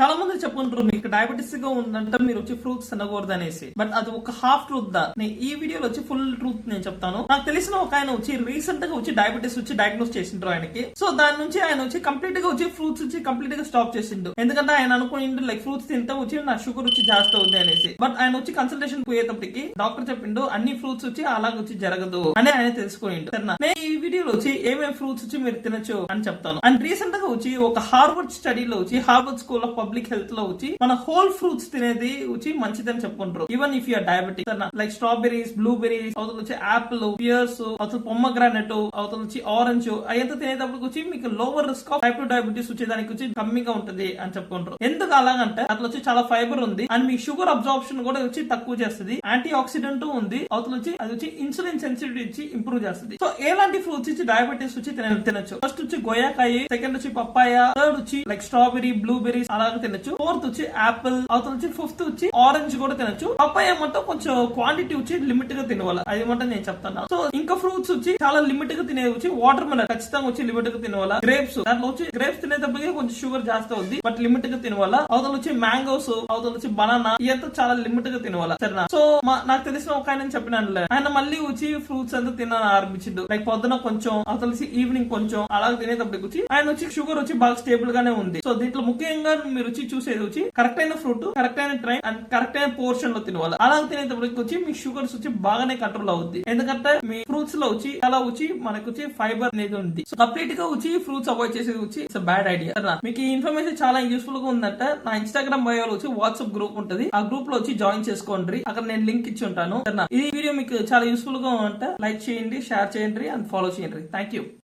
చాలా మంది చెప్పుకుంటారు మీకు డయాబెటీస్గా ఉందంటే మీరు వచ్చి ఫ్రూట్స్ తినకూడదు అనేసి. బట్ అది ఒక హాఫ్ ట్రూత్ దా? నేను ఈ వీడియోలో వచ్చి ఫుల్ ట్రూత్ నేను చెప్తాను. నాకు తెలిసిన ఒక ఆయన వచ్చి రీసెంట్గా వచ్చి డయాబెటీస్ వచ్చి డయాగ్నోస్ చేసిండ్రు ఆయనకి. సో దాని నుంచి ఆయన వచ్చి కంప్లీట్గా వచ్చి ఫ్రూట్స్ వచ్చి కంప్లీట్గా స్టాప్ చేసిండు. ఎందుకంటే ఆయన అనుకునిండు లైక్ ఫ్రూట్స్ తింటే వచ్చి నా షుగర్ వచ్చి జాస్తి అవుద్ది అనేసి. బట్ ఆయన వచ్చి కన్సల్టేషన్ పోయేటప్పటికి డాక్టర్ చెప్పిండు అన్ని ఫ్రూట్స్ వచ్చి అలాగ వచ్చి జరగదు అని ఆయన తెలుసుకోండు సరేనా? నేను వీడియోలో వచ్చి ఏమేమి ఫ్రూట్స్ వచ్చి మీరు తినచ్చు అని చెప్తాను. అండ్ రీసెంట్గా వచ్చి ఒక హార్వర్డ్ స్టడీలో వచ్చి హార్వర్డ్ స్కూల్ ఆఫ్ పబ్లిక్ హెల్త్లో వచ్చి మన హోల్ ఫ్రూట్స్ తినేది వచ్చి మంచిదని చెప్పుకుంటారు. Even if you're diabetic like strawberries blueberries అవతల వచ్చి యాపిల్ పియర్స్ అవతల పొమ్మగ్రానెట్ అవతల వచ్చి ఆరెంజ్ అయ్యంతా తినేటప్పుడు వచ్చి మీకు lower risk of type diabetes వచ్చేదానికి వచ్చి కమ్మిగా ఉంటది అని చెప్పుకుంటారు. ఎందుకు అలాగంటే అట్లా వచ్చి చాలా ఫైబర్ ఉంది అండ్ మీ షుగర్ అబ్జార్ప్షన్ కూడా వచ్చి తక్కువ చేస్తుంది యాంటీ ఆక్సిడెంట్ ఉంది అవతల వచ్చి అది వచ్చి ఇన్సులిన్ సెన్సిటివిటీ ఇచ్చి ఇంప్రూవ్ చేస్తుంది. సో ఎలాంటి ఫ్రూట్స్ వచ్చి డయాబెటీస్ వచ్చి తిన- తినొచ్చు. ఫస్ట్ వచ్చి గోయాకాయ సెకండ్ వచ్చి పప్పాయ థర్డ్ వచ్చి లైక్ స్ట్రాబెరీ బ్లూబెరీ అలాగే తినొచ్చు. ఫోర్త్ వచ్చి యాపిల్ అవతల వచ్చి ఫిఫ్త్ వచ్చి ఆరెంజ్ కూడా తినొచ్చు. పప్పాయ మొత్తం కొంచెం క్వాంటిటీ వచ్చి లిమిట్గా తినవాలి అది మొత్తం నేను చెప్తాను. సో ఇంకా ఫ్రూట్స్ వచ్చి చాలా లిమిట్గా తినే వచ్చి వాటర్ మన ఖచ్చితంగా వచ్చి లిమిట్గా తినవాలా గ్రేప్స్ దాంట్లో వచ్చి గ్రేప్స్ తినేటప్పటికి కొంచెం షుగర్ జాస్తి ఉంది బట్ లిమిట్గా తినవాలా అవతల వచ్చి మ్యాంగోస్ అవతల వచ్చి బనానా ఇదంతా చాలా లిమిట్గా తినవాలా సరేనా? సో మా- నాకు తెలిసిన ఒక ఆయన చెప్పినానులే. ఆయన మళ్ళీ వచ్చి ఫ్రూట్స్ అంతా తినాలని ఆరంభించిండు. లైక్ పొద్దున కొంచెం అతలిసి ఈవినింగ్ కొంచెం అలాగే తినేటప్పటికి వచ్చి ఆయన వచ్చి షుగర్ వచ్చి బాగా స్టేబుల్ గానే ఉంది. సో దీంట్లో ముఖ్యంగా మీరు వచ్చి చూసేది వచ్చి కరెక్ట్ అయిన ఫ్రూట్ కరెక్ట్ అయిన ట్రైన్ అండ్ కరెక్ట్ అయిన పోర్షన్లో తినవాలి అలాగే తినేటప్పటికి వచ్చి మీ షుగర్స్ వచ్చి బాగానే కంట్రోల్ అవుద్ది. ఎందుకంటే మీ ఫ్రూట్స్లో వచ్చి అలా వచ్చి మనకు వచ్చి ఫైబర్ అనేది ఉంది. సో కంప్లీట్గా వచ్చి ఫ్రూట్స్ అవాయిడ్ చేసేది వచ్చి ఇట్స్ బ్యాడ్ ఐడియా మీకు ఈ ఇన్ఫర్మేషన్ చాలా యూస్ఫుల్గా ఉందంటే. నా ఇన్స్టాగ్రామ్ బయోలో వచ్చి వాట్సాప్ గ్రూప్ ఉంటుంది. ఆ గ్రూప్లో వచ్చి జాయిన్ చేసుకోండి. అక్కడ నేను లింక్ ఇచ్చి ఉంటాను. ఈ వీడియో మీకు చాలా యూస్ఫుల్గా ఉంటే లైక్ చేయండి షేర్ చేయండి అండ్ ఫాలో Thank you.